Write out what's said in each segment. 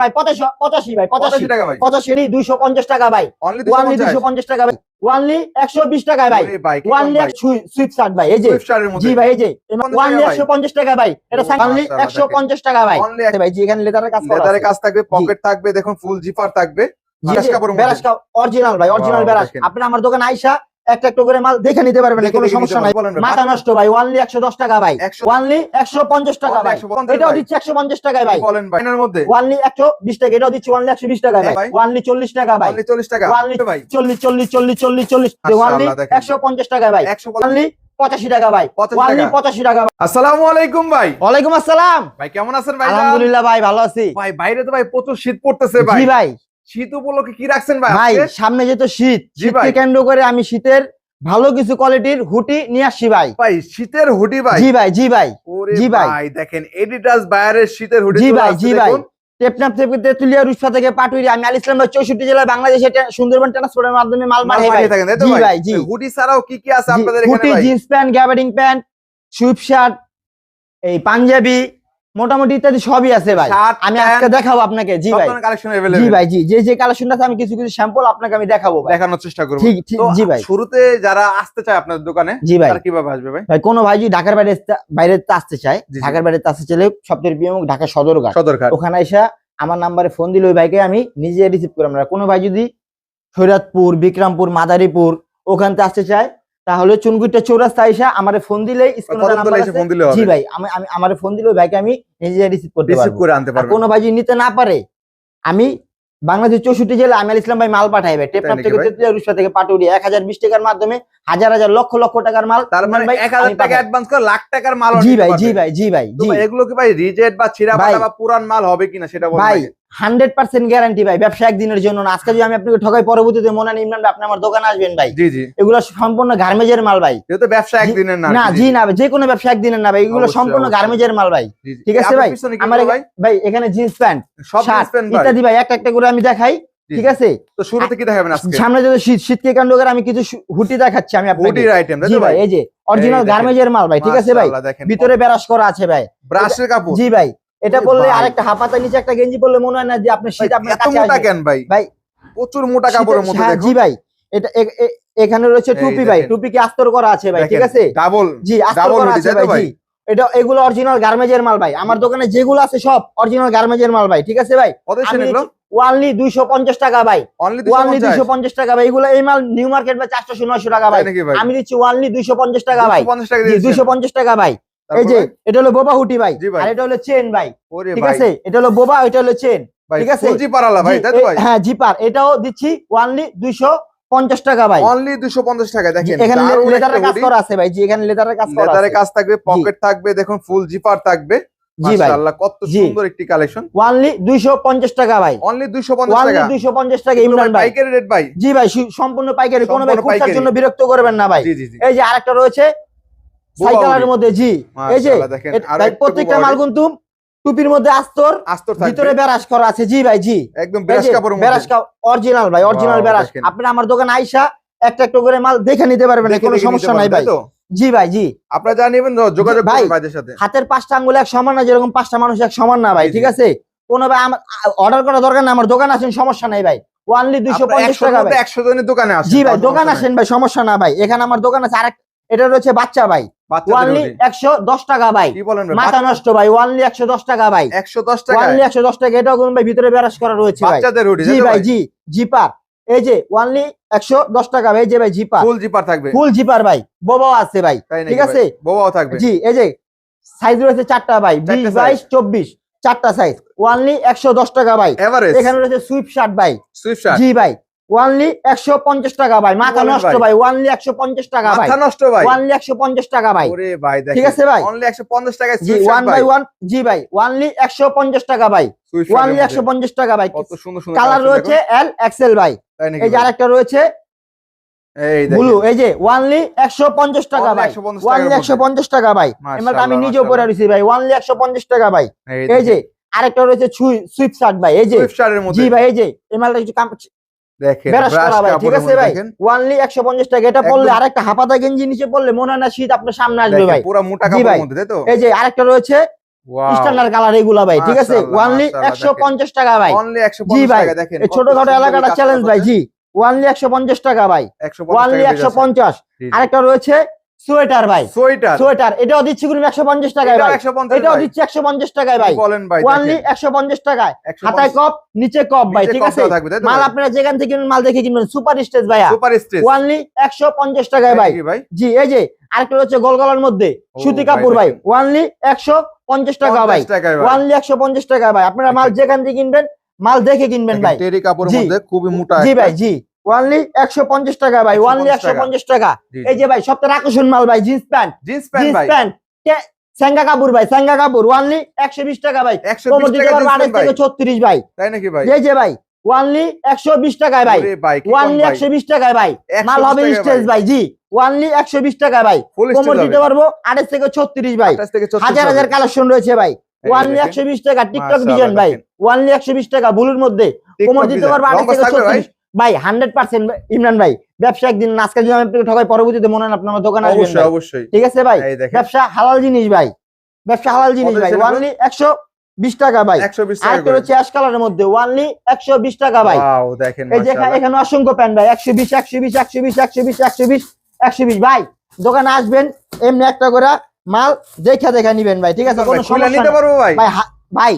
ভাই পঁচাশি পঁচাশি ভাই পঁচাশি। পঁচাশি টাকা ভাই। পঁচাশি দুইশো পঞ্চাশ টাকা ভাই। অনলি ওয়ানলি দুইশো পঞ্চাশ টাকা ভাই। ওয়ানলি একশো বিশ টাকায় ভাই। ওয়ানলি সুইফট শার্ট ভাই এই যে। জি ভাই এই যে। ওয়ানলি একশো পঞ্চাশ টাকা ভাই। এটা ওয়ানলি একশো পঞ্চাশ টাকা ভাই। ভাই জি এখানে লেদারের কাজ লেদারের কাজ থাকবে পকেট থাকবে দেখুন ফুল জিপার থাকবে অরিজিনাল ভাই অরিজিনাল বেরাস আপনি আমার দোকানে আইসা একটা একটা করে মাল দেখে নিতে পারবেন কোনো সমস্যা নাই। মাথা নষ্ট ভাই একশো দশ টাকা ভাই। 100 ওয়ানলি একশো পঞ্চাশ টাকা ভাই। এটাও দিচ্ছি একশো পঞ্চাশ টাকায় ভাই। বলেন ভাই এর মধ্যে? ওয়ানলি একশো বিশ টাকা এটাও দিচ্ছি ওয়ানলি একশো বিশ টাকা ভাই। ওয়ানলি চল্লিশ টাকা ভাই। 40 টাকা। ওয়ানলি ভাই। চল্লিশ চল্লিশ চল্লিশ চল্লিশ চল্লিশ। ওয়ানলি একশো পঞ্চাশ টাকা ভাই। 150 ওয়ানলি পঁচাশি টাকা ভাই। ওয়ানলি পঁচাশি টাকা আসসালামু আলাইকুম ভাই। ওয়ালাইকুম আসসালাম। ভাই কেমন আছেন ভাই আলহামদুলিল্লাহ ভাই ভালো আছি। ভাই বাইরে তো ভাই প্রচুর শীত পড়তেছে ভাই। ভাই। শীত উপলক্ষে কি রাখছেন ভাই ভাই সামনে যেহেতু শীত শীতকে। কেন্দ্র করে আমি শীতের ভালো কিছু কোয়ালিটির হুটি নিয়ে আসছি ভাই। ভাই শীতের হুটি ভাই। জি ভাই জি ভাই জি ভাই। দেখেন এডিটাস বায়ারের শীতের হুটি জি ভাই জি ভাই। টেপনাপ থেকে তেতুলিয়া রুসপা থেকে পাটুরি আমি আল ইসলাম ভাই চৌষট্টি জেলায় বাংলাদেশে ট্রা- সুন্দরবন ট্রান্সপোর্টের মাধ্যমে মাল পাঠিয়ে থাকেন তো জি ভাই? জি। হুডি ছাড়াও কি কি আছে আপনাদের এখানে হুটি jeans pant gabardine pant sweatshirt এই পাঞ্জাবি মোটামুটি ইত্যাদি সবই আছে ভাই। আমি আজকে দেখাবো আপনাকে। জি ভাই। জি ভাই জি। যে যে কালেকশন আছে আমি কিছু কিছু স্যাম্পল আপনাকে আমি দেখাবো দেখানোর চেষ্টা করব। ঠিক ঠিক জি ভাই। শুরুতে যারা আসতে চায় আপনার দোকানে জি ভাই। কীভাবে আসবে ভাই? ভাই কোন ভাই যদি ঢাকার বাইরে বাইরে আসতে চায় ঢাকার বাইরে আসতে চাইলে সবচেয়ে প্রিয় ঢাকা সদরঘাট। সদরঘাট। ওখানে এসে আমার নাম্বারে ফোন দিলে ওই ভাইকে আমি নিজে রিসিভ করলাম আমরা কোনো ভাই যদি সৈরাতপুর বিক্রমপুর মাদারীপুর ওখানতে আসতে চায় তাহলে চুনগুইটা চৌরাস্তা এসে আমার ফোন দিলে জি ভাই আমি আমি আমার ফোন দিলে ভাইকে আমি নিজে রিসিভ করতে পারব। কোনো ভাই নিতে না পারে। আমি বাংলাদেশ চৌষট্টি জেলা আমি ইসলাম ভাই মাল পাঠাইবে টেপনাপ থেকে? তেতুলিয়া রুশা থেকে পাটুরি এক হাজার বিশ টাকার মাধ্যমে হাজার হাজার লক্ষ লক্ষ টাকার মাল তার মানে ভাই, এক হাজার টাকা অ্যাডভান্স করে লাখ টাকার মাল জি ভাই জি ভাই জি ভাই জি। ভাই, এগুলো কি ভাই রিজেক্ট বা ছিড়া। বা পুরান মাল হবে কিনা সেটা ভাই হান্ড্রেড পার্সেন্ট গ্যারান্টি ভাই ব্যবসা একদিনের জন্য না। আজকে যদি আমি আপনাকে ঠকাই পরবর্তীতে মনে ইমরান আপনি আমার দোকানে আসবেন ভাই। জি জি। এগুলো সম্পূর্ণ গার্মেজের মাল ভাই। ব্যবসা একদিনের না জি না যে কোনো ব্যবসা একদিনের না ভাই। এগুলো সম্পূর্ণ গার্মেজের মাল ভাই। ঠিক আছে ভাই? আমার ভাই? ভাই এখানে জিন্স প্যান্ট সব ইত্যাদি ভাই একটা একটা করে আমি দেখাই। ঠিক আছে? তো শুরুতে কি দেখাবেন আজকে? সামনে শীত শীতকে কাণ্ড করে আমি কিছু হুটি দেখাচ্ছি আমি আপনাকে। হুডির আইটেম জি ভাই? ভাই এই যে অরিজিনাল গার্মেজের মাল ভাই ঠিক আছে ভাই? ভিতরে বেরাস করা আছে ভাই। ব্রাশের কাপড়। জি ভাই। এটা ভাই। আরেকটা হাফাতা নিচে একটা গেঞ্জি পরলে মনে হয় না যে আপনি শীত আপনার কাছে মোটা। কেন ভাই? ভাই, প্রচুর মোটা কাপড়ের মধ্যে হ্যাঁ, দেখুন। জি ভাই এটা এখানে রয়েছে টুপি ভাই। টুপি কি আস্তর করা আছে ভাই ঠিক আছে? ডাবল জি আস্তর করা আছে ভাই? জি। এটা এগুলো অরিজিনাল গার্মেজের মাল ভাই আমার দোকানে যেগুলো আছে সব অরিজিনাল গার্মেজের মাল ভাই ঠিক আছে ভাই? ওয়ানলি দুইশো পঞ্চাশ টাকা ভাই ওয়ানলি দুইশো পঞ্চাশ? টাকা ভাই এগুলো এই মাল নিউ মার্কেট বা চারশো নয়শো টাকা ভাই। আমি দিচ্ছি ওয়ানলি দুইশো পঞ্চাশ টাকা ভাই। 250 টাকা দুইশো পঞ্চাশ টাকা ভাই। এই যে এটা হলো বোবা হুটি ভাই। আর এটা হলো চেন ভাই ঠিক আছে? এটা হলো বোবা এটা হলো চেন ঠিক আছে? zip পারালা ভাই তাই তো ভাই? হ্যাঁ জিপার এটাও দিচ্ছি ওয়ানলি দুইশো পঞ্চাশ টাকা ভাই। অনলি 250 টাকা দেখেন এখানে লেদারের কাজ করা আছে ভাই জি এখানে লেদারের কাজ করা লেদারের কাজ থাকবে পকেট থাকবে দেখুন ফুল জিপার থাকবে। জি ভাই। মাশাআল্লাহ কত। সুন্দর একটি কালেকশন দুইশো পঞ্চাশ টাকা ভাই। অনলি 250 ওয়ানলি টাকা। দুইশো পঞ্চাশ টাকা ইমরান ভাই পাইকারি রেট ভাই। জি ভাই সম্পূর্ণ পাইকারি কোনো ভাই খুচরার জন্য বিরক্ত করবেন না ভাই। এই যে আরেকটা রয়েছে সাইকেলের মধ্যে জি। এই যে প্রত্যেকটা মাল কিন্তু টুপির মধ্যে আস্তর আস্তর ভিতরে বেরাস করা আছে। জি ভাই জি। একদম বেরাস যে কাপড়ের বেরাস অরিজিনাল ভাই অরিজিনাল বেরাস। আপনি আমার দোকানে আইসা একটা একটা করে মাল দেখে নিতে পারবেন কোনো সমস্যা নাই ভাই। জি ভাই জি। আপনারা যা নেবেন যোগাযোগ ভাই, ভাইদের সাথে। হাতের পাঁচটা আঙ্গুল এক সমান না যেরকম পাঁচটা মানুষ এক সমান না ভাই। ঠিক আছে? কোনো ভাই আমার অর্ডার করা দরকার না আমার দোকান আছেন সমস্যা নাই ভাই। ওয়ানলি দুইশো পঞ্চাশ টাকা 100 জনের দোকানে আসেন জি ভাই দোকান আসেন ভাই সমস্যা না ভাই। এখানে আমার দোকান আছে আরেক এটা রয়েছে বাচ্চা ভাই ওয়ানলি একশো দশ টাকা ভাই কি মাথা নষ্ট ভাই ওয়ানলি একশো দশ টাকা ভাই 110 টাকা ওয়ানলি একশো দশ টাকা এটাও কোনো ভাই ভিতরে করা রয়েছে জি ভাই জি জিপার এই যে ওয়ানলি একশো দশ টাকা ভাই যে ভাই জিপার ফুল জিপার থাকবে। ফুল জিপার ভাই বোবাও আছে ভাই ঠিক আছে? বোবাও থাকবে। জি এই যে সাইজ রয়েছে চারটা ভাই বিশ বাইশ চব্বিশ চারটা সাইজ ওয়ানলি একশো দশ টাকা ভাই। এখানে রয়েছে সুইপ শার্ট ভাই। শার্ট জি ভাই ওয়ানলি একশো পঞ্চাশ টাকা ভাই মাথা নষ্ট ভাই? ওয়ানলি একশো পঞ্চাশ টাকা ভাই মাথা নষ্ট ভাই ওয়ানলি একশো পঞ্চাশ টাকা ভাই ওরে ভাই ঠিক আছে ভাই? অনলি 150 টাকায় জি ওয়ান বাই ওয়ান জি ভাই ওয়ানলি একশো পঞ্চাশ টাকা ভাই ওয়ানলি একশো পঞ্চাশ টাকা ভাই কত সুন্দর সুন্দর কালার রয়েছে এল এক্সেল ভাই। এই যে আরেকটা রয়েছে ব্লু এই যে ওয়ানলি একশো পঞ্চাশ টাকা ভাই ওয়ানলি একশো পঞ্চাশ টাকা ভাই এবার আমি নিজেও পরে রয়েছি ভাই ওয়ানলি একশো পঞ্চাশ টাকা ভাই এই যে আরেকটা রয়েছে সুইপ শার্ট ভাই এই যে জি ভাই এই যে এই মালটা একটু কাম- দেখেন ঠিক আছে ভাই? ওয়ানলি একশো পঞ্চাশ টাকা এটা পড়লে আরেকটা হাফাতা গেঞ্জি নিচে পড়লে মনে না শীত আপনার সামনে আসবে ভাই। পুরো মোটা কাপড়ের মধ্যে তাই তো? এই যে আরেকটা রয়েছে স্ট্যান্ডার্ড কালার এগুলা ভাই ঠিক আছে? ওয়ানলি মাশাআল্লাহ, একশো দেখেন। পঞ্চাশ টাকা ভাই। Only 150 টাকা দেখেন এই ছোটখাটো এলাকাটা চ্যালেঞ্জ ভাই জি ওয়ানলি একশো পঞ্চাশ টাকা ভাই। 150 ওয়ানলি টাকা একশো বেজে আছে। পঞ্চাশ। জি, জি। আরেকটা রয়েছে সোয়েটার ভাই। সোয়েটার? সোয়েটার। এটাও দিচ্ছি কিন্তু একশো পঞ্চাশ টাকায় এটাও ভাই। এটাও দিচ্ছি একশো পঞ্চাশ টাকায় ভাই। বলেন ভাই ওয়ানলি একশো পঞ্চাশ টাকায়। হাতায় কপ নিচে কপ ভাই ঠিক আছে? মাল আপনারা যেখান থেকে কিনবেন মাল দেখে কিনবেন সুপার স্টেজ ভাইয়া। সুপার স্ট্রেস ওয়ানলি একশো পঞ্চাশ টাকায় ভাই। ভাই। জি এই যে আরেকটা রয়েছে গোলগলার মধ্যে। সুতি ভাই, কাপড় ভাই। ওয়ানলি একশো পঞ্চাশ টাকা ভাই। 50 টাকায় ভাই। ওয়ানলি একশো পঞ্চাশ টাকা ভাই। আপনারা মাল যেখান থেকে কিনবেন মাল দেখে কিনবেন ভাই। টেরি কাপড়ের। মধ্যে খুবই মোটা জি ভাই জি। ওয়ানলি একশো পঞ্চাশ টাকা ভাই ওয়ানলি 150 একশো পঞ্চাশ টাকা। এই যে ভাই আকর্ষণ মাল ভাই jeans pant jeans pant jeans ভাই। প্যান্ট স্যাঙ্গা কাপড় ভাই স্যাঙ্গা কাপড় ওয়ানলি একশো বিশ টাকা ভাই। 120 টাকা ভাই থেকে ভাই। তাই নাকি ভাই? এই যে ভাই ওয়ানলি টাকায় ভাই। কম ওয়ানলি ভাই। একশো বিশ টাকায় ভাই। মাল হবে টাকা স্টেজ ভাই। জি। ওয়ানলি একশো বিশ টাকা ভাই। ফুল কোমর দিতে পারব আড়াইশ থেকে ছত্রিশ ভাই। হাজার হাজার কালেকশন রয়েছে ভাই। ওয়ানলি দেখেন। একশো বিশ টাকা টিকটক ডিজাইন ভাই। ওয়ানলি একশো বিশ টাকা বুলুর মধ্যে। কোমর দিতে পারব আড়াইশ রঙ্গস থেকে থাকবে ভাই? হান্ড্রেড পার্সেন্ট ইমরান ভাই ব্যবসা একদিন আজকে যদি আমি ঠকাই পরবর্তীতে মনে হয় আপনার দোকানে আসবেন অবশ্যই অবশ্যই। ঠিক আছে ভাই? ব্যবসা হালাল জিনিস ভাই। ব্যবসা হালাল জিনিস ভাই। ওয়ানলি একশো বিশ টাকা ভাই। 120 টাকা আরেকটা অ্যাশ কালারের মধ্যে। ওয়ানলি একশো বিশ টাকা ভাই। দেখেন এই যে এখানে অসংখ্য প্যান্ট ভাই। একশো বিশ একশো বিশ একশো বিশ একশো বিশ একশো বিশ একশো বিশ। ভাই দোকানে আসবেন এমনি একটা করে মাল দেখা দেখা নিবেন ভাই। ঠিক আছে? কোনো সমস্যা নিতে পারব ভাই। ভাই ভাই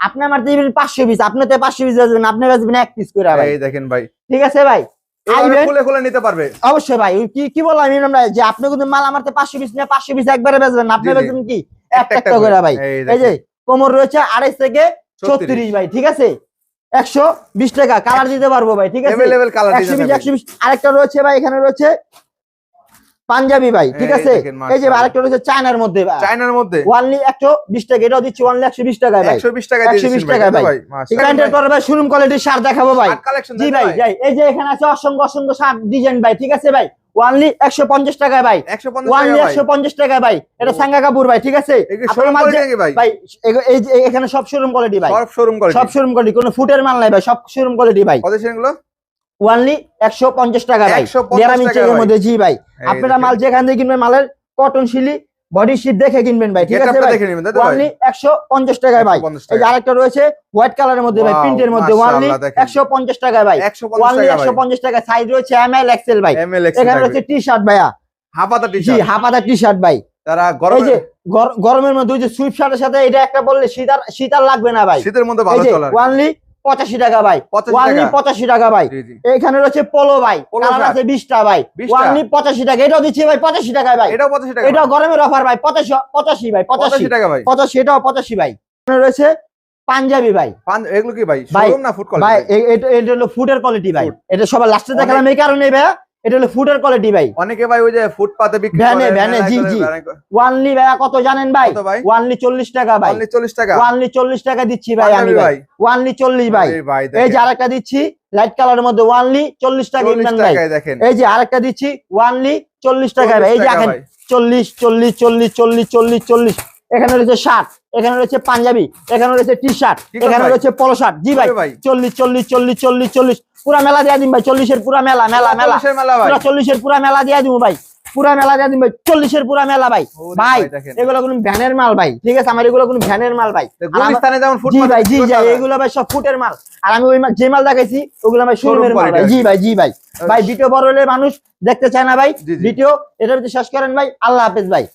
আপনি আমার দিবেন পাঁচশো পিস আপনি তো পাঁচশো পিস বেচবেন আপনি বেচবেন এক পিস করে ভাই এই দেখেন ভাই ঠিক আছে ভাই এভাবে আইবেন খুলে খুলে নিতে পারবে অবশ্যই ভাই ওই কি কি বললাম ইমরান ভাই যে আপনি কিন্তু মাল আমার তো পাঁচশো পিস নিয়ে পাঁচশো পিস একবারে বেচবেন না, আপনি জি, জি। বেচবেন কি একটা একটা করে ভাই এই এই যে দেখেন কোমর রয়েছে আড়াইশ থেকে 36 ছত্রিশ ভাই ঠিক আছে একশো বিশ টাকা কালার দিতে পারবো ভাই ঠিক আছে अवेलेबल কালার একশো বিশ ডিজাইন একশো বিশ আরেকটা রয়েছে ভাই এখানে রয়েছে পাঞ্জাবি ভাই ঠিক আছে? এই যে। আরেকটা রয়েছে চায়নার মধ্যে চায়নার মধ্যে? ওয়ানলি একশো বিশ টাকা এটাও দিচ্ছি ওয়ানলি একশো বিশ টাকায় ভাই। 120 টাকা 120 দিয়ে টাকা ভাই ভাই। ভাই? ঠিক আছে পরে ভাই শোরুম কোয়ালিটির শার্ট দেখাবো ভাই। জি ভাই যাই এই যে এখানে আছে অসংখ্য অসংখ্য শার্ট ডিজাইন ভাই ঠিক আছে ভাই? ওয়ানলি একশো পঞ্চাশ টাকায় ভাই। 150 ওয়ানলি টাকা ভাই। টাকায় ভাই। এটা সাঙ্গা কাপুর ভাই ঠিক আছে? কোয়ালিটি ভাই? ভাই এই এখানে সব শোরুম কোয়ালিটি ভাই। সব শোরুম কোয়ালিটি সব শোরুম কোয়ালিটি কোনো ফুটের মাল নাই ভাই সব শোরুম কোয়ালিটি ভাই। কত সেগুলো ওয়ানলি একশো পঞ্চাশ টাকা ভাই। 150 ডেরামি চেকের মধ্যে জি ভাই। আপনারা মাল যেখান থেকে কিনবেন মালের কটন শিলি বডি শিট দেখে কিনবেন ভাই ঠিক আছে ভাই? ওয়ানলি একশো পঞ্চাশ টাকায় ভাই। এই যে আরেকটা রয়েছে হোয়াইট কালারের মধ্যে ভাই প্রিন্টের মধ্যে ওয়ানলি একশো পঞ্চাশ টাকায় ভাই। 150 ওয়ানলি একশো পঞ্চাশ টাকা সাইজ রয়েছে এম এল এক্সেল ভাই। এখানে রয়েছে টি শার্ট ভাইয়া। হাফাতা টি শার্ট হাফাতা টি শার্ট ভাই। তারা গরমে গরমের মধ্যে ওই যে সুইপ শার্টের সাথে এটা একটা বললে শীত আর শীত আর লাগবে না ভাই। শীতের মধ্যে ভালো ওয়ানলি পঁচাশি টাকা ভাই। ওয়ানলি পঁচাশি টাকা ভাই। এখানে রয়েছে পোলো ভাই। আছে কালার। আছে বিশটা ভাই। ওয়ানলি পঁচাশি টাকা। এটাও দিচ্ছি ভাই পঁচাশি টাকায় ভাই। এটাও 85 টাকা এটাও গরমের অফার ভাই পঁচাশি পঁচাশি ভাই পঁচাশি। টাকা ভাই। পঁচাশি এটাও পঁচাশি ভাই। এখানে রয়েছে পাঞ্জাবি ভাই। এগুলো কি ভাই? ভাই, শোরুম না ফুড ভাই কোয়ালিটি এটা হলো ফুডের কোয়ালিটি ভাই। এটা সবার লাস্টে দেখালাম এই কারণে ভাই এটা হলো ফুডের কোয়ালিটি ভাই। অনেকে ভাই ওই যে ফুটপাতে বিক্রি ভ্যানে, ভ্যানে, জি, জি। ওয়ানলি ভাইয়া কত জানেন ভাই? ভাই? ওয়ানলি চল্লিশ টাকা ভাই। অনলি 40 টাকা? ওয়ানলি চল্লিশ টাকা দিচ্ছি ভাই আমি ভাই। ভাই? ওয়ানলি চল্লিশ ভাই। ভাই এই যে আরেকটা দিচ্ছি লাইট কালারের মধ্যে ওয়ানলি চল্লিশ টাকা 40 ইমরান ভাই। এই যে আরেকটা দিচ্ছি ওয়ানলি চল্লিশ টাকা ভাই। এই যে 40 দেখেন ভাই। চল্লিশ চল্লিশ চল্লিশ চল্লিশ চল্লিশ চল্লিশ। এখানে রয়েছে শার্ট এখানে রয়েছে পাঞ্জাবি এখানে রয়েছে টি শার্ট এখানে রয়েছে পলো শার্ট জি ভাই। চল্লিশ চল্লিশ চল্লিশ চল্লিশ চল্লিশ। পুরা মেলা দিয়ে দিন ভাই চল্লিশের পুরা মেলা মেলা মেলা। চল্লিশের পুরা চল্লিশের পুরা মেলা দিয়ে দিব ভাই। পুরা মেলা দিয়ে দিন ভাই চল্লিশের পুরা মেলা ভাই। ভাই এগুলো কোনো ভ্যানের মাল ভাই ঠিক আছে? আমার এগুলো কোনো ভ্যানের মাল ভাই। জি ভাই জি ভাই এগুলো ভাই সব ফুটের মাল। আর আমি ওই যে মাল দেখাইছি ওগুলো ভাই শোরুমের মাল ভাই। জি ভাই জি ভাই। ভাই ভিডিও বড় হলে মানুষ দেখতে চায় না ভাই। ভিডিও এটা যদি শেষ করেন ভাই। আল্লাহ হাফেজ ভাই।